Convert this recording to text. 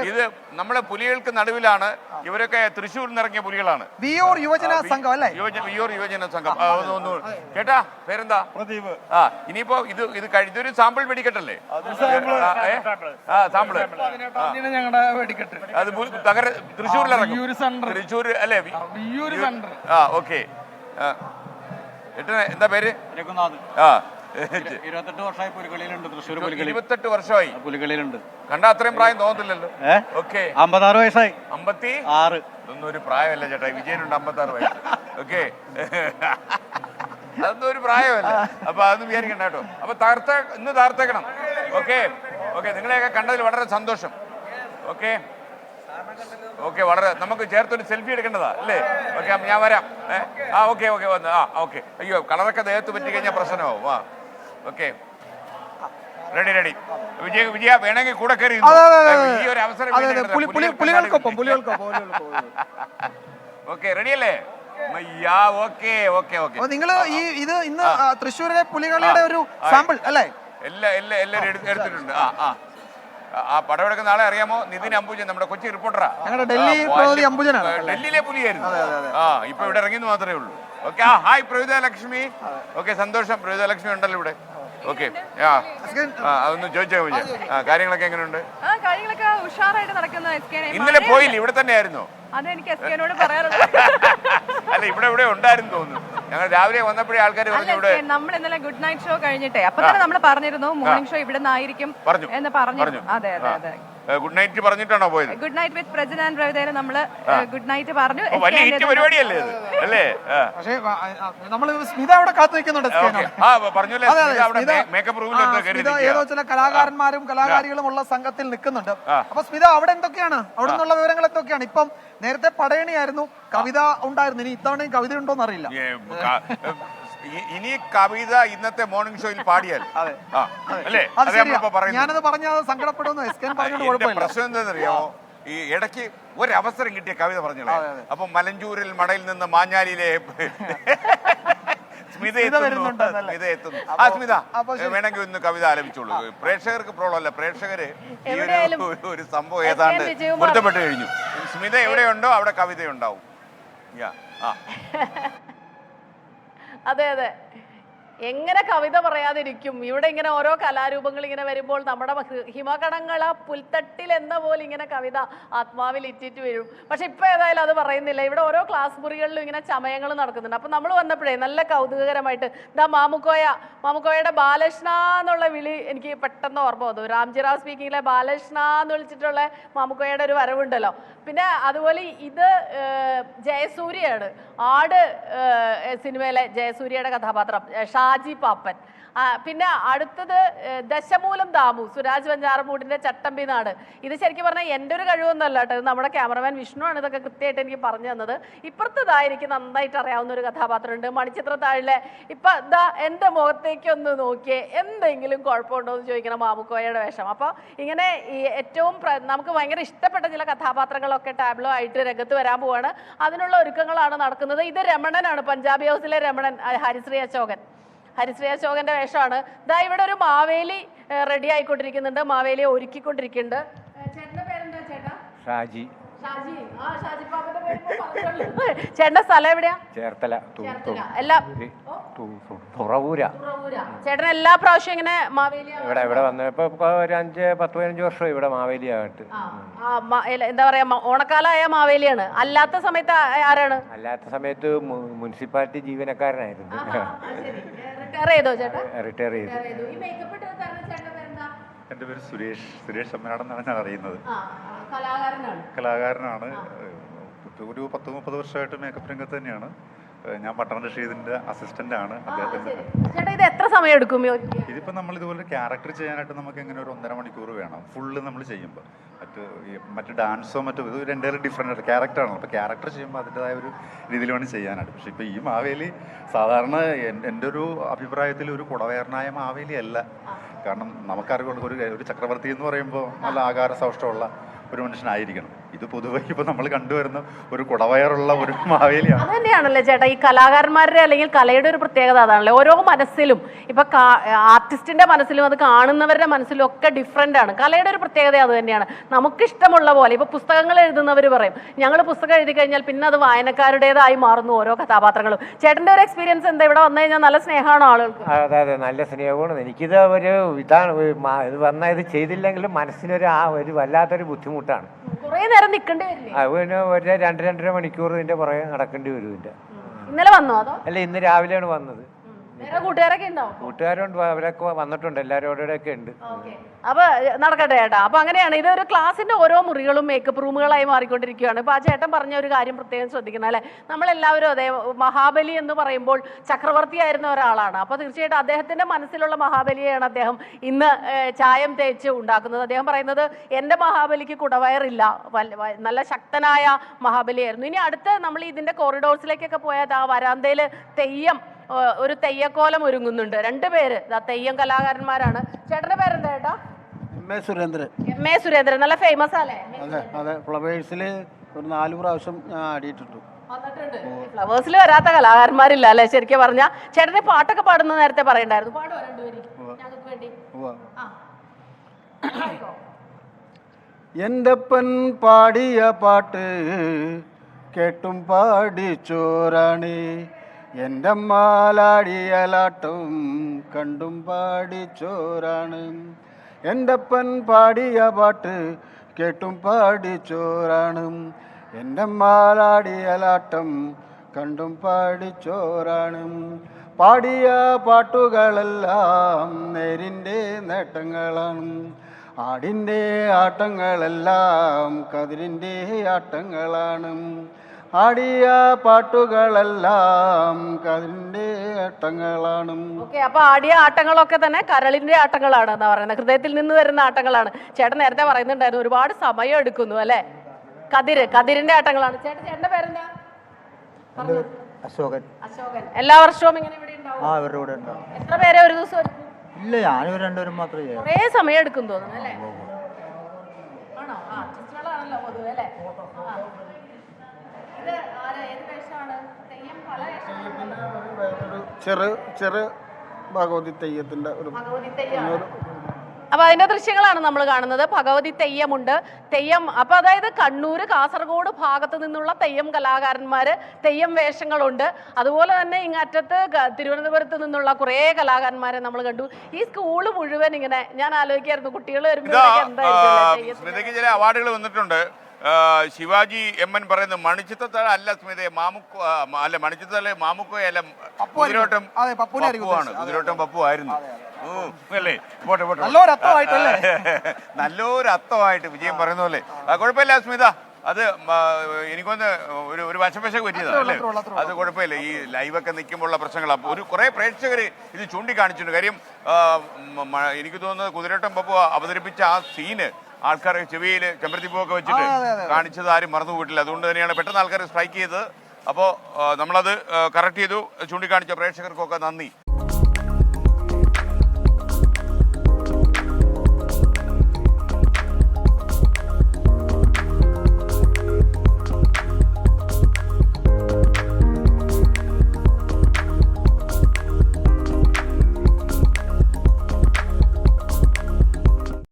ഇത് നമ്മുടെ പുലികൾക്ക് നടുവിലാണ്. ഇവരൊക്കെ തൃശ്ശൂരിൽ നിറങ്ങിയ പുലികളാണ്. വിയൂർ യുവജന സംഘം അല്ലേ? വിയൂർ യുവജന സംഘം. ആ, ഒന്ന് ഒന്ന് ചേട്ടാ പേരെന്താ? പ്രദീപ്. ആ ഇനിയിപ്പോ ഇത് ഇത് കഴിഞ്ഞൊരു സാമ്പിൾ വെടിക്കെട്ടല്ലേ? ആ, ഏ? ആ സാമ്പിൾ. ഞങ്ങളുടെ വെടിക്കെട്ട്. അത് പു- തകര തൃശ്ശൂരിൽ ഇറങ്ങും സെന്റർ. തൃശ്ശൂർ അല്ലേ? വി- സെന്റർ. ആ ഓക്കെ. ഏട്ടനെ എന്താ പേര്? രഘുനാഥ്. ആ. ഇരുപത്തെട്ട് വർഷമായി പുലികളിയിലുണ്ട്. തൃശ്ശൂർ പുലികളി. ഇരുപത്തെട്ട് വർഷമായി? പുലികളിയിലുണ്ട്. കണ്ട അത്രയും പ്രായം തോന്നത്തില്ലല്ലോ. ഓക്കെ. അമ്പത്താറ് വയസ്സായി. അമ്പത്തി? ആറ്. ഇതൊന്നും ഒരു പ്രായമല്ല ചേട്ടാ. വിജയനുണ്ട് അമ്പത്താറ് വയസ്സ്. ഓക്കെ. അതൊന്നും ഒരു പ്രായമല്ല. അപ്പൊ അതൊന്നും വിചാരിക്കണ്ട കേട്ടോ. അപ്പൊ തകർത്ത ഇന്ന് തകർത്തേക്കണം. ഓക്കെ. ഓക്കെ നിങ്ങളെയൊക്കെ കണ്ടതിൽ വളരെ സന്തോഷം. ഓക്കെ. ഓക്കെ വളരെ നമുക്ക് ചേർത്തൊരു സെൽഫി എടുക്കേണ്ടതാ അല്ലേ? ഓക്കെ ഞാൻ വരാം? ആ ഓക്കെ ഓക്കെ വന്ന്. ആ ഓക്കെ. അയ്യോ കളറൊക്കെ ദേഹത്ത് പറ്റി കഴിഞ്ഞാൽ പ്രശ്നമാവും. ആ. Okay. Ready ready. Vijaya Vijaya വേണമെങ്കിൽ കൂടെ കയറി ഈ ഒരു അവസരം പുലികൾക്കൊപ്പം. പുലികൾക്കൊപ്പം ഓക്കെ റെഡി അല്ലേ നിങ്ങൾ ഈ ഇത് ഇന്ന് തൃശ്ശൂരിലെ പുലികളിയുടെ ഒരു സാമ്പിൾ അല്ലേ? എല്ലാ എല്ലാ എല്ലാവരും എടുത്തിട്ടുണ്ട്. ആ ആ. ആ പടമെടുക്കുന്ന ആളെ അറിയാമോ? നിതിൻ അംബുജൻ നമ്മുടെ കൊച്ചി റിപ്പോർട്ടറാ. ഡൽഹി അംബുജനാണ്. ഡൽഹിയിലെ പുലിയായിരുന്നു. ആ ഇപ്പൊ ഇവിടെ ഇറങ്ങിയെന്ന് മാത്രമേ ഉള്ളൂ. ഓക്കെ ആ ഹായ് പ്രവിത ലക്ഷ്മി. ഓക്കെ സന്തോഷം. പ്രവിത ലക്ഷ്മി ഉണ്ടല്ലോ ഇവിടെ. ഓക്കെ. ആ. ആ അതൊന്ന് ചോദിച്ചാൽ മതി ആ കാര്യങ്ങളൊക്കെ എങ്ങനെയുണ്ട്? ആ കാര്യങ്ങളൊക്കെ ഉഷാറായിട്ട് നടക്കുന്ന എസ് കെ ഇന്നലെ പോയില്ല? ഇവിടെ തന്നെ ആയിരുന്നോ അത് എനിക്ക് എസ് കെനോട് പറയാറുണ്ട്. അല്ല ഇവിടെ ഇവിടെ ഉണ്ടായിരുന്നു തോന്നുന്നു. ഞങ്ങൾ രാവിലെ വന്നപ്പോഴേ ആൾക്കാർ അല്ല പറഞ്ഞു ഇവിടെ നമ്മൾ ഇന്നലെ ഗുഡ് നൈറ്റ് ഷോ കഴിഞ്ഞിട്ടേ. അപ്പൊ തന്നെ നമ്മൾ പറഞ്ഞിരുന്നു മോർണിംഗ് ഷോ ഇവിടെ നിന്നായിരിക്കും പറഞ്ഞു. എന്ന് പറഞ്ഞിരുന്നു അതെ അതെ അതെ. ഗുഡ് നൈറ്റ് പറഞ്ഞിട്ടാണോ പോയത്? Good night with Prajan and പ്രവിതയിൽ നമ്മൾ ഗുഡ് നൈറ്റ് പറഞ്ഞു. വലിയ ഹിറ്റ് പരിപാടിയല്ലേ ഇത് അല്ലേ? പക്ഷേ നമ്മൾ സ്മിത അവിടെ കാത്തു നിൽക്കുന്നുണ്ട് സ്മിത ഏതോ ചില കലാകാരന്മാരും കലാകാരികളും ഉള്ള സംഘത്തിൽ നിൽക്കുന്നുണ്ട്. അപ്പൊ സ്മിത അവിടെ എന്തൊക്കെയാണ്? അവിടെ നിന്നുള്ള വിവരങ്ങൾ എന്തൊക്കെയാണ് ഇപ്പം നേരത്തെ പടയണിയായിരുന്നു കവിത ഉണ്ടായിരുന്നു. ഇനി ഇത്തവണയും കവിത ഉണ്ടോന്ന് അറിയില്ല ഇനി കവിത ഇന്നത്തെ മോർണിംഗ് ഷോയിൽ പാടിയാൽ. അല്ലേ? ഞാനത് പറഞ്ഞത് സങ്കടപ്പെടുന്നു എസ് കെ പ്രശ്നം എന്താണെന്നറിയാമോ? ഈ ഇടയ്ക്ക് ഒരവസരം കിട്ടിയ കവിത പറഞ്ഞു അപ്പൊ മലഞ്ചൂരിൽ മടയിൽ നിന്ന് മാഞ്ഞാലിയിലെ സ്മിത എത്തുന്നു. ആ സ്മിത. വേണമെങ്കിൽ ഒന്ന് കവിത ആലപിച്ചോളൂ. പ്രേക്ഷകർക്ക് പ്രോബ്ലം അല്ല. പ്രേക്ഷകര് ഈ ഒരു- സംഭവം ഏതാണ്ട് പൊരുത്തപ്പെട്ട് കഴിഞ്ഞു. സ്മിത എവിടെയുണ്ടോ? അവിടെ കവിത ഉണ്ടാവും യാ ആ. അതെ അതെ. എങ്ങനെ കവിത പറയാതിരിക്കും? ഇവിടെ ഇങ്ങനെ ഓരോ കലാരൂപങ്ങൾ ഇങ്ങനെ വരുമ്പോൾ നമ്മുടെ ഹിമകണങ്ങൾ ആ പുൽത്തട്ടിൽ എന്ന പോലെ ഇങ്ങനെ കവിത ആത്മാവിൽ ഇറ്റിറ്റ് വരും. പക്ഷെ ഇപ്പൊ ഏതായാലും അത് പറയുന്നില്ല. ഇവിടെ ഓരോ ക്ലാസ് മുറികളിലും ഇങ്ങനെ ചമയങ്ങൾ നടക്കുന്നുണ്ട്. അപ്പൊ നമ്മൾ വന്നപ്പോഴേ നല്ല കൗതുകകരമായിട്ട് ദാ മാമുക്കോയ മാമുക്കോയയുടെ ബാലകൃഷ്ണ എന്നുള്ള വിളി എനിക്ക് പെട്ടെന്ന് ഓർമ്മ വന്നു. രാംജിറാവ് സ്പീക്കിങ്ങിലെ ബാലകൃഷ്ണ എന്ന് വിളിച്ചിട്ടുള്ള മാമുക്കോയയുടെ ഒരു വരവുണ്ടല്ലോ. പിന്നെ അതുപോലെ ഇത് ജയസൂര്യയാണ്. ആട് സിനിമയിലെ ജയസൂര്യയുടെ കഥാപാത്രം. ഏഹ്, ഷാജി പാപ്പൻ. പിന്നെ അടുത്തത് ദശമൂലം ദാമു സുരാജ് വഞ്ചാറമൂടിന്റെ ചട്ടമ്പി നാട്. ഇത് ശരിക്കും പറഞ്ഞാൽ എന്റെ ഒരു കഴിവൊന്നല്ല കേട്ടോ. നമ്മുടെ ക്യാമറമാൻ വിഷ്ണു ആണ് ഇതൊക്കെ കൃത്യമായിട്ട് എനിക്ക് പറഞ്ഞു തന്നത്. ഇപ്പുറത്തതാ എനിക്ക് നന്നായിട്ട് അറിയാവുന്ന ഒരു കഥാപാത്രമുണ്ട്. മണിച്ചിത്ര താഴിലെ. ഇപ്പൊ ഇതാ എന്റെ മുഖത്തേക്ക് ഒന്ന് നോക്കിയേ എന്തെങ്കിലും കുഴപ്പമുണ്ടോ എന്ന് ചോദിക്കണം മാമുക്കോയയുടെ വേഷം. അപ്പോൾ ഇങ്ങനെ ഏറ്റവും നമുക്ക് ഭയങ്കര ഇഷ്ടപ്പെട്ട ചില കഥാപാത്രങ്ങളൊക്കെ ടാബ്ലോ ആയിട്ട് രംഗത്ത് വരാൻ പോവാണ്. അതിനുള്ള ഒരുക്കങ്ങളാണ് നടക്കുന്നത്. ഇത് രമണനാണ് പഞ്ചാബി ഹൗസിലെ രമണൻ ഹരിശ്രീ അശോകൻ. ഹരിശ്രീ അശോകന്റെ വേഷമാണ്. ദാ ഇവിടെ ഒരു മാവേലി റെഡി ആയിക്കൊണ്ടിരിക്കുന്നുണ്ട്. മാവേലിയെ ഒരുക്കിക്കൊണ്ടിരിക്കുന്നുണ്ട്. ചേട്ടന്റെ പേരെന്താ ചേട്ടാ? ഷാജി. ചേട്ടന്റെ സ്ഥലം എവിടെയാ? ചേർത്തല. എല്ലാം തുറവൂര. ചേട്ടൻ എല്ലാ പ്രാവശ്യം ഇങ്ങനെ മാവേലി ഇവിടെ ഇവിടെ വന്നപ്പോ ഒരു അഞ്ച് പത്ത് പതിനഞ്ച് വർഷം ഇവിടെ മാവേലിയായിട്ട്. എന്താ പറയാ ഓണക്കാലമായ മാവേലിയാണ്. അല്ലാത്ത സമയത്ത് ആരാണ്? അല്ലാത്ത സമയത്ത് മുനിസിപ്പാലിറ്റി ജീവനക്കാരനായിരുന്നു. റിട്ടയർ ചെയ്തോ ചേട്ടാ? റിട്ടയർ ചെയ്തു Retire ചെയ്തു. ഈ makeup ഇട്ട് തരുന്ന ചേട്ടന്റെ പേരെന്താ? എന്റെ പേര് സുരേഷ് സുരേഷ് അമ്മനാടെന്നാണ് ഞാൻ അറിയുന്നത്. കലാകാരനാണ്. ഒരു പത്ത് മുപ്പത് വർഷമായിട്ട് മേക്കപ്പ് രംഗത്ത് തന്നെയാണ്. ഞാൻ പട്ടണ റഷീദിന്റെ അസിസ്റ്റന്റ് ആണ്. അദ്ദേഹത്തിന്റെ ചേട്ടാ ഇത് എത്ര സമയം എടുക്കും ഇതിപ്പോ നമ്മൾ ഇതുപോലെ ക്യാരക്ടർ ചെയ്യാനായിട്ട് നമുക്ക് എങ്ങനെ ഒരു ഒന്നര മണിക്കൂർ വേണം. ഫുള്ള് നമ്മൾ ചെയ്യുമ്പോൾ മറ്റ് മറ്റു ഡാൻസോ മറ്റോ ഇത് രണ്ടേറെ ഡിഫറെന്റ് ആണല്ലോ. അപ്പോൾ ക്യാരക്ടർ ചെയ്യുമ്പോൾ അതിന്റെതായ ഒരു രീതിയിൽ വേണം ചെയ്യാനായിട്ട്. പക്ഷേ ഇപ്പോൾ ഈ മാവേലി സാധാരണ എൻ- എന്റെ ഒരു അഭിപ്രായത്തിൽ ഒരു കുടവേറനായ മാവേലി അല്ല. കാരണം നമുക്കറിവുള്ള ഒരു ഒരു ചക്രവർത്തി എന്ന് പറയുമ്പോൾ നല്ല ആകാര സൗഷ്ടമുള്ള ഒരു മനുഷ്യനായിരിക്കണം. ഇത് പൊതുവെ ഇപ്പൊ നമ്മൾ കണ്ടുവരുന്ന ഒരു കുടവയറുള്ള ഒരു മാവേലിയാണ്. അത് തന്നെയാണല്ലേ ചേട്ടാ ഈ കലാകാരന്മാരുടെ അല്ലെങ്കിൽ കലയുടെ ഒരു പ്രത്യേകത അതാണല്ലേ? ഓരോ മനസ്സിലും ഇപ്പൊ ആർട്ടിസ്റ്റിന്റെ മനസ്സിലും അത് കാണുന്നവരുടെ മനസ്സിലും ഒക്കെ ഡിഫറെന്റ് ആണ്. കലയുടെ ഒരു പ്രത്യേകത അത് തന്നെയാണ്. നമുക്ക് ഇഷ്ടമുള്ള പോലെ ഇപ്പൊ പുസ്തകങ്ങൾ എഴുതുന്നവർ പറയും ഞങ്ങൾ പുസ്തകം എഴുതി കഴിഞ്ഞാൽ പിന്നെ അത് വായനക്കാരുടേതായി മാറുന്നു ഓരോ കഥാപാത്രങ്ങളും. ചേട്ടന്റെ ഒരു എക്സ്പീരിയൻസ് എന്താ? ഇവിടെ വന്നു കഴിഞ്ഞാൽ നല്ല സ്നേഹമാണോ ആളുകൾ അതെ അതെ നല്ല സ്നേഹമാണ്. എനിക്കിത് ഒരു ഇതാണ് ഇത് വന്നാൽ ഇത് ചെയ്തില്ലെങ്കിലും മനസ്സിനൊരു ആ ഒരു വല്ലാത്തൊരു ബുദ്ധിമുട്ടാണ്. കുറെ നേരം നിൽക്കേണ്ടി വരില്ലേ? അത് പിന്നെ ഒരു രണ്ട് രണ്ടര മണിക്കൂർ ഇതിന്റെ പുറകെ നടക്കേണ്ടി വരും ഇതിന്റെ. ഇന്നലെ വന്നോ അതോ? അല്ല ഇന്ന് രാവിലെയാണ് വന്നത്. കൂട്ടുകാരുണ്ട് അവരൊക്കെ വന്നിട്ടുണ്ട് എല്ലാവരും ഒക്കെ ഉണ്ട്. അപ്പൊ നടക്കട്ടെ ചേട്ടാ. അപ്പൊ അങ്ങനെയാണ് ഇത് ഒരു ക്ലാസ്സിന്റെ ഓരോ മുറികളും മേക്കപ്പ് റൂമുകളായി മാറിക്കൊണ്ടിരിക്കുകയാണ്. ഇപ്പൊ ആ ചേട്ടൻ പറഞ്ഞ ഒരു കാര്യം പ്രത്യേകം ശ്രദ്ധിക്കണം അല്ലെ? നമ്മളെല്ലാവരും അതെ മഹാബലി എന്ന് പറയുമ്പോൾ ചക്രവർത്തി ചക്രവർത്തിയായിരുന്ന ഒരാളാണ്. അപ്പൊ തീർച്ചയായിട്ടും അദ്ദേഹത്തിന്റെ മനസ്സിലുള്ള മഹാബലിയെയാണ് അദ്ദേഹം ഇന്ന് ചായം തേച്ച് ഉണ്ടാക്കുന്നത്. അദ്ദേഹം പറയുന്നത് എന്റെ മഹാബലിക്ക് കുടവയറില്ല. നല്ല ശക്തനായ മഹാബലിയായിരുന്നു. ഇനി അടുത്ത് നമ്മൾ ഇതിന്റെ കോറിഡോർസിലേക്കൊക്കെ പോയാൽ ആ വരാന്തയിൽ തെയ്യം ഒരു തെയ്യക്കോലം ഒരുങ്ങുന്നുണ്ട്. രണ്ടുപേര് ദാ തെയ്യം കലാകാരന്മാരാണ്. ചേട്ടന്റെ പേരെന്താ ചേട്ടാ? M A Surendran. M A Surendran. നല്ല ഫേമസ് അല്ലേ അതെ അതെ. ഫ്ലവേഴ്സിൽ ഒരു നാല് പ്രാവശ്യം ഞാൻ ആടിയിട്ടുണ്ട്. ഫ്ലവേഴ്സിൽ വരാത്ത കലാകാരന്മാരില്ല അല്ലേ? ശരിക്കും പറഞ്ഞ. ചേട്ടന് പാട്ടൊക്കെ പാടുന്ന നേരത്തെ പറയണ്ടായിരുന്നു. പാടുവോ രണ്ടുപേരും പെൺ പാടിയ പാട്ട് കേട്ടും പാടിച്ചോറാണ് എന്റെ മാലാടിയലാട്ടും കണ്ടും പാടിച്ചോറാണ് എന്റെ അപ്പൻ പാടിയ പാട്ട് കേട്ടും പാടിച്ചോറാണ് എന്റെ മാലാടിയലാട്ടം കണ്ടും പാടിച്ചോറാണ് പാടിയ പാട്ടുകളെല്ലാം നേരിന്റെ നേട്ടങ്ങളാണ്. ആടിന്റെ ആട്ടങ്ങളെല്ലാം കതിരിന്റെ ആട്ടങ്ങളാണ്. ആടിയ പാട്ടുകളെല്ലാം കരളിന്റെ ആട്ടങ്ങളാണ്. ഓക്കെ അപ്പൊ ആടിയ ആട്ടങ്ങളൊക്കെ തന്നെ കരളിന്റെ ആട്ടങ്ങളാണ് എന്നാ പറയുന്നത് ഹൃദയത്തിൽ നിന്ന് വരുന്ന ആട്ടങ്ങളാണ്. ചേട്ടൻ നേരത്തെ പറയുന്നുണ്ടായിരുന്നു ഒരുപാട് സമയം എടുക്കുന്നു അല്ലെ? കതിര് കതിരിന്റെ ആട്ടങ്ങളാണ്. ചേട്ടൻ ചേട്ടന്റെ പേരെന്താ? പറഞ്ഞോ. അശോകൻ. അശോകൻ. എല്ലാ വർഷവും ഇങ്ങനെ ഇവിടെ ഉണ്ടാവും? എത്ര പേരെ ഒരു ദിവസം ഇല്ല ഞാനും രണ്ടുപേരും മാത്രമേ കുറേ സമയം എടുക്കും തോന്നുന്നു അല്ലേ ആണോ ആ ആണല്ലോ പൊതുവെ അല്ലേ ആ. ഇത് ആരാ ഏത് വേഷമാണ് തെയ്യം പല വേഷങ്ങളുണ്ടല്ലോ. ചെറു ചെറു ഭഗവതി തെയ്യത്തിന്റെ ഒരു അപ്പൊ അതിന്റെ ദൃശ്യങ്ങളാണ് നമ്മൾ കാണുന്നത്. ഭഗവതി തെയ്യമുണ്ട്. തെയ്യം അപ്പൊ അതായത് കണ്ണൂർ കാസർഗോഡ് ഭാഗത്ത് നിന്നുള്ള തെയ്യം കലാകാരന്മാര് തെയ്യം വേഷങ്ങളുണ്ട്. അതുപോലെ തന്നെ ഇങ്ങറ്റത്ത് തിരുവനന്തപുരത്ത് നിന്നുള്ള കുറേ കലാകാരന്മാരെ നമ്മൾ കണ്ടു. ഈ സ്കൂൾ മുഴുവൻ ഇങ്ങനെ ഞാൻ ആലോചിക്കായിരുന്നു കുട്ടികൾ വരുമ്പോൾ? സ്മിതയ്ക്ക് ചില അവാർഡുകൾ വന്നിട്ടുണ്ട്. ശിവാജി എം എൻ പറയുന്നത് മണിച്ചിത്തല അല്ല സ്മിതയെ മാമുക്കോ അല്ല മണിച്ചിത്തല മാമുക്കോ അല്ല കുതിരോട്ടം പപ്പുവാണ് കുതിരോട്ടം പപ്പു ആയിരുന്നു അല്ലേ പോട്ടെ പോട്ടെ നല്ലൊരു അത്തമായിട്ട് വിജയം പറയുന്ന പോലെ. ആ, കുഴപ്പമില്ല സ്മിത. അത് എനിക്കൊന്ന് ഒരു ഒരു വശപശ പറ്റിയതാണ് അല്ലേ? അത് കുഴപ്പമില്ല. ഈ ലൈവൊക്കെ നിൽക്കുമ്പോഴുള്ള പ്രശ്നങ്ങൾ അപ്പോൾ ഒരു കുറേ പ്രേക്ഷകർ ഇത് ചൂണ്ടിക്കാണിച്ചിട്ടുണ്ട്. കാര്യം എനിക്ക് തോന്നുന്നത് കുതിരട്ടം പപ്പു അവതരിപ്പിച്ച ആ സീന് ആൾക്കാർ ചെവിയിൽ ചെമ്പരത്തിപ്പൂവൊക്കെ വെച്ചിട്ട്. കാണിച്ചത് ആരും മറന്നു പോയിട്ടില്ല. അതുകൊണ്ട് തന്നെയാണ് പെട്ടെന്ന് ആൾക്കാർ സ്ട്രൈക്ക് ചെയ്തത്. അപ്പോൾ നമ്മളത് കറക്റ്റ് ചെയ്തു. ചൂണ്ടിക്കാണിച്ച പ്രേക്ഷകർക്കൊക്കെ നന്ദി.